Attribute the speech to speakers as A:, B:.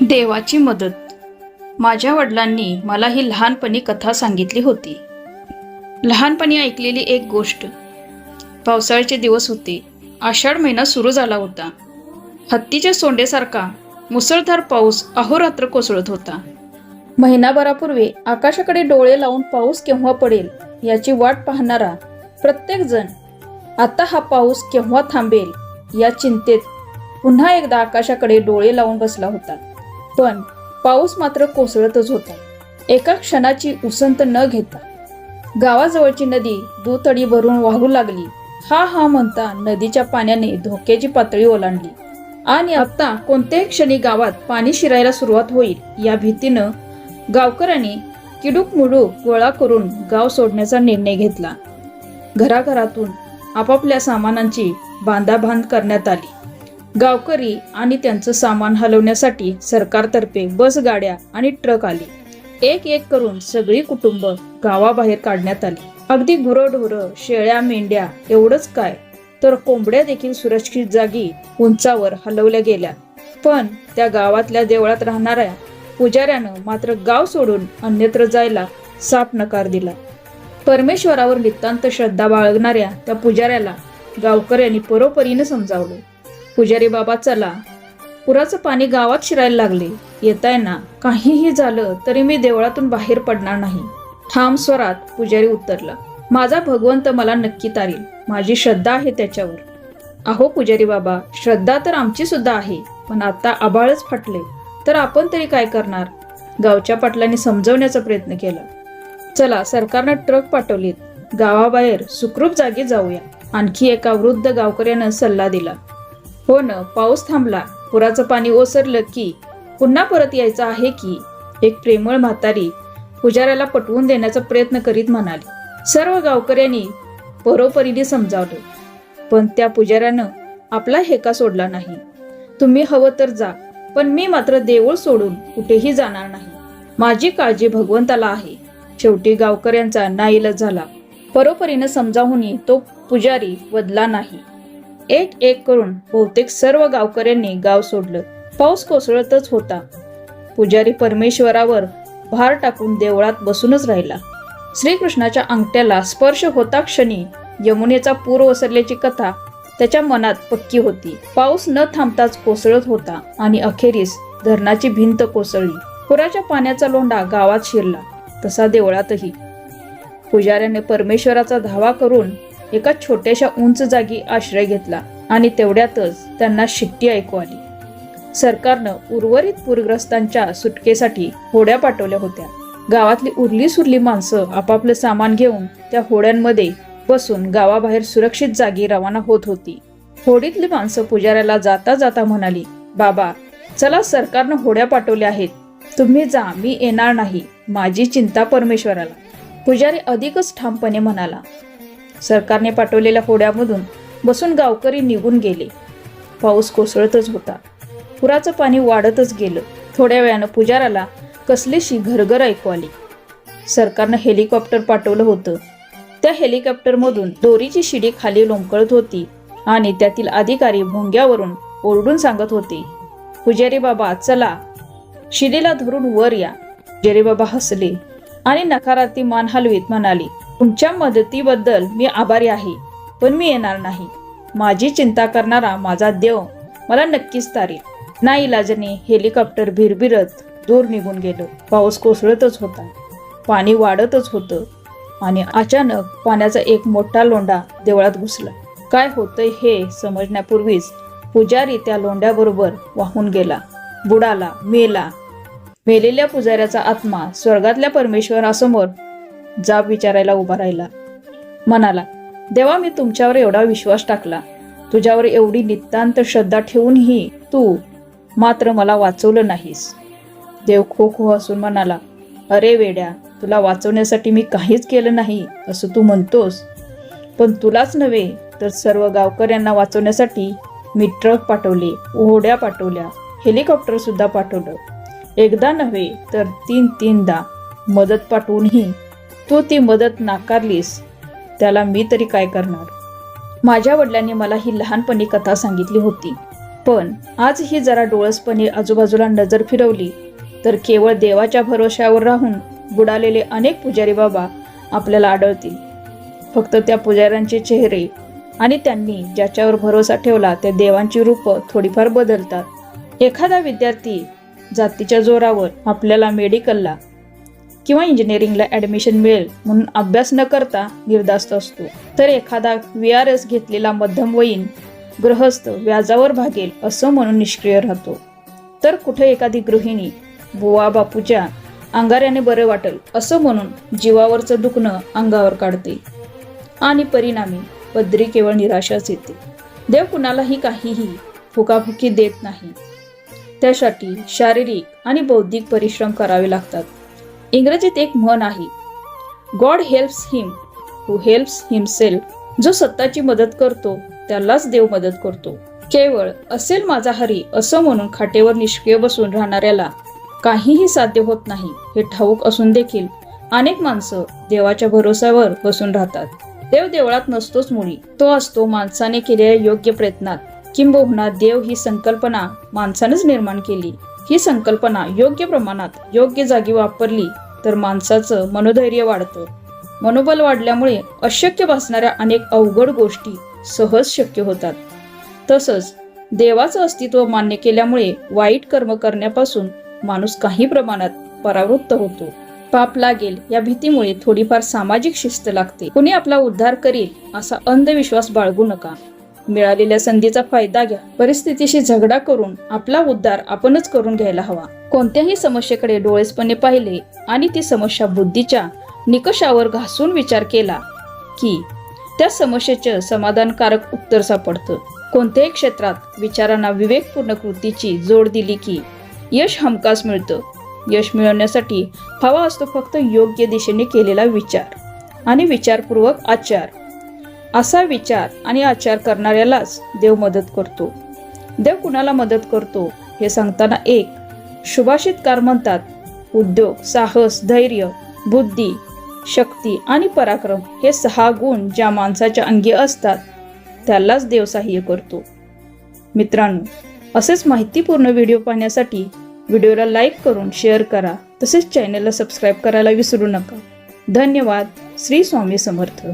A: देवाची मदत. माझ्या वडिलांनी मला ही लहानपणी कथा सांगितली होती. लहानपणी ऐकलेली एक गोष्ट. पावसाळ्याचे दिवस होते. आषाढ महिना सुरू झाला होता. हत्तीच्या सोंडेसारखा मुसळधार पाऊस अहोरात्र कोसळत होता. महिनाभरापूर्वी आकाशाकडे डोळे लावून पाऊस केव्हा पडेल याची वाट पाहणारा प्रत्येकजण आता हा पाऊस केव्हा थांबेल? या चिंतेत पुन्हा एकदा आकाशाकडे डोळे लावून बसला होता. पण पाऊस मात्र कोसळतच होता. एका क्षणाची उसंत न घेता गावाजवळची नदी दुतडी भरून वाहू लागली. हा हा म्हणता नदीच्या पाण्याने धोक्याची पातळी ओलांडली. आणि आता कोणत्याही क्षणी गावात पाणी शिरायला सुरुवात होईल या भीतीनं गावकऱ्यांनी किडूक मुडूक गोळा करून गाव सोडण्याचा निर्णय घेतला. घराघरातून आपापल्या सामानांची बांधाबांध करण्यात आली. गावकरी आणि त्यांचं सामान हलवण्यासाठी सरकारतर्फे बस गाड्या आणि ट्रक आले. एक एक करून सगळी कुटुंब गावाबाहेर काढण्यात आली. अगदी गुरंढोरं शेळ्या मेंढ्या एवढंच काय? तर कोंबड्या देखील सुरक्षित जागी उंचावर हलवल्या गेल्या. पण त्या गावातल्या देवळात राहणाऱ्या पुजाऱ्यानं मात्र गाव सोडून अन्यत्र जायला साफ नकार दिला. परमेश्वरावर नितांत श्रद्धा बाळगणाऱ्या त्या पुजाऱ्याला गावकऱ्यांनी परोपरीनं समजावलं. पुजारी बाबा चला. पुराचं पाणी गावात शिरायला लागले. येतायना काहीही झालं तरी मी देवळातून बाहेर पडणार नाही. ठाम स्वरात पुजारी उतरला माझा भगवंत मला नक्की तारील. माझी श्रद्धा आहे त्याच्यावर. अहो पुजारी बाबा श्रद्धा तर आमची सुद्धा आहे पण आता आबाळच फाटले. तर आपण तरी काय करणार? गावच्या पाटलांनी समजवण्याचा प्रयत्न केला. चला सरकारनं ट्रक पाठवलीत. गावाबाहेर सुखरूप जागी जाऊया. आणखी एका वृद्ध गावकऱ्यानं सल्ला दिला. हो न पाऊस थांबला. पुराचं पाणी ओसरलं की पुन्हा परत यायचं आहे की एक प्रेमळ म्हातारी पुजाऱ्याला पटवून देण्याचा प्रयत्न करीत म्हणाली. सर्व गावकऱ्यांनी परोपरीने समजावलं. पण त्या पुजाऱ्यानं आपला हेका सोडला नाही. तुम्ही हवं तर जा पण मी मात्र देऊळ सोडून कुठेही जाणार नाही. माझी काळजी भगवंताला आहे. शेवटी गावकऱ्यांचा नाईलाज झाला. परोपरीनं समजावूनही तो पुजारी वदला नाही. एक एक करून बहुतेक सर्व गावकऱ्यांनी गाव सोडलं. पाऊस कोसळतच होता. पुजारी परमेश्वरावर भार टाकून देवळात बसूनच राहिला. श्रीकृष्णाच्या अंगठ्याला स्पर्श होता क्षणी यमुनेचा पूर ओसरल्याची कथा त्याच्या मनात पक्की होती. पाऊस न थांबताच कोसळत होता आणि अखेरीस धरणाची भिंत कोसळली. पुराच्या पाण्याचा लोंढा गावात शिरला. तसा देवळातही. पुजाऱ्याने परमेश्वराचा धावा करून एका छोट्याशा उंच जागी आश्रय घेतला आणि तेवढ्यातच त्यांना शिट्टी ऐकू आली. सरकारनं उर्वरित पूरग्रस्तांच्या सुटकेसाठी होड्या पाठवल्या होत्या. गावातली उरली सुरली माणसं आपापलं सामान घेऊन त्या होड्यांमध्ये बसून गावाबाहेर सुरक्षित जागी रवाना होत होती. होडीतली माणसं पुजाऱ्याला जाता जाता म्हणाली बाबा चला सरकारनं होड्या पाठवल्या आहेत. तुम्ही जा मी येणार नाही. माझी चिंता परमेश्वराला. पुजारी अधिकच ठामपणे म्हणाला सरकारने पाठवलेल्या होड्यामधून बसून गावकरी निघून गेले. पाऊस कोसळतच होता. पुराचं पाणी वाढतच गेलं. थोड्या वेळानं पुजाराला कसलीशी घरघर ऐकू आली. सरकारनं हेलिकॉप्टर पाठवलं होतं. त्या हेलिकॉप्टरमधून दोरीची शिडी खाली लोंबकळत होती आणि त्यातील अधिकारी भोंग्यावरून ओरडून सांगत होते पुजारी बाबा चला. शिडीला धरून वर या. पुजारी बाबा हसले आणि नकारार्थी मान हलवीत म्हणाली तुमच्या मदतीबद्दल मी आभारी आहे पण मी येणार नाही. माझी चिंता करणारा माझा देव मला नक्कीच तारील. ना इलाजने हेलिकॉप्टर भिरभिरत दूर निघून गेलं. पाऊस कोसळतच होता. पाणी वाढतच होतं आणि अचानक पाण्याचा एक मोठा लोंढा देवळात घुसला. काय होतंय हे समजण्यापूर्वीच पुजारी त्या लोंढ्याबरोबर वाहून गेला. बुडाला मेला. मेलेल्या पुजाऱ्याचा आत्मा स्वर्गातल्या परमेश्वरासमोर जाब विचारायला उभा राहिला. म्हणाला देवा मी तुमच्यावर एवढा विश्वास टाकला. तुझ्यावर एवढी नितांत श्रद्धा ठेवूनही तू मात्र मला वाचवलं नाहीस. देव खो खो हसून म्हणाला अरे वेड्या तुला वाचवण्यासाठी मी काहीच केलं नाही असं तू म्हणतोस. पण तुलाच नव्हे तर सर्व गावकऱ्यांना वाचवण्यासाठी मी ट्रक पाठवले ओहोड्या पाठवल्या हेलिकॉप्टरसुद्धा पाठवलं. एकदा नव्हे तर तीन तीनदा मदत पाठवूनही तू ती मदत नाकारलीस त्याला मी तरी काय करणार? माझ्या वडिलांनी मला ही लहानपणी कथा सांगितली होती. पण आज ही जरा डोळसपणे आजूबाजूला नजर फिरवली तर केवळ देवाच्या भरोश्यावर राहून बुडालेले अनेक पुजारी बाबा आपल्याला आढळतील. फक्त त्या पुजाऱ्यांचे चेहरे आणि त्यांनी ज्याच्यावर भरोसा ठेवला त्या देवांची रूपं थोडीफार बदलतात. एखादा विद्यार्थी जातीच्या जोरावर आपल्याला मेडिकलला किंवा इंजिनिअरिंगला ॲडमिशन मिळेल म्हणून अभ्यास न करता निर्धास्त असतो. तर एखादा व्ही आर एस घेतलेला मध्यमवयीन गृहस्थ व्याजावर भागेल असं म्हणून निष्क्रिय राहतो. तर कुठे एखादी गृहिणी बुवा बापूच्या अंगाऱ्याने बरं वाटेल असं म्हणून जीवावरचं दुखणं अंगावर काढते. आणि परिणामी पदरी केवळ निराशाच येते. देव कुणालाही काहीही फुकाफुकी देत नाही. त्यासाठी शारीरिक आणि बौद्धिक परिश्रम करावे लागतात. इंग्रजीत एक म्हण आहे God helps him who helps himself जो स्वतःची मदत करतो त्यालाच देव मदत करतो. केवळ असेल माझा हरी असं म्हणून खाटेवर निष्क्रिय बसून राहणाऱ्याला काहीही साध्य होत नाही हे ठाऊक असून देखील अनेक माणसं देवाच्या भरोश्यावर बसून राहतात. देव देवळात नसतोच मुळी तो असतो माणसाने केलेल्या योग्य प्रयत्नात. किंबहुना देव ही संकल्पना माणसानेच निर्माण केली. ही संकल्पना योग्य प्रमाणात योग्य जागी वापरली तर माणसाचं मनोधैर्य वाढतं. मनोबल वाढल्यामुळे अशक्य भासणाऱ्या अनेक अवघड गोष्टी सहज शक्य होतात. तसंच देवाचं अस्तित्व मान्य केल्यामुळे वाईट कर्म करण्यापासून माणूस काही प्रमाणात परावृत्त होतो. पाप लागेल या भीतीमुळे थोडीफार सामाजिक शिस्त लागते. कुणी आपला उद्धार करील असा अंधविश्वास बाळगू नका. मिळालेल्या संधीचा फायदा घ्या. परिस्थितीशी झगडा करून आपला उद्धार आपणच करून घ्यायला हवा. कोणत्याही समस्येकडे डोळेसपणे पाहिले आणि ती समस्या बुद्धीच्या निकषावर घासून विचार केला की त्या समस्येचं समाधानकारक उत्तर सापडतं. कोणत्याही क्षेत्रात विचारांना विवेकपूर्ण कृतीची जोड दिली की यश हमखास मिळतं. यश मिळवण्यासाठी हवा असतो फक्त योग्य दिशेने केलेला विचार आणि विचारपूर्वक आचार. असा विचार आणि आचार करणाऱ्यालाच देव मदत करतो. देव कुणाला मदत करतो? हे सांगताना एक शुभाषितकार म्हणतात उद्योग साहस धैर्य बुद्धी शक्ती आणि पराक्रम हे सहा गुण ज्या माणसाच्या अंगी असतात त्यालाच देव सहाय्य करतो. मित्रांनो असेच माहितीपूर्ण व्हिडिओ पाहण्यासाठी व्हिडिओला लाईक करून शेअर करा तसेच चॅनलला सबस्क्राईब करायला विसरू नका. धन्यवाद. श्री स्वामी समर्थ.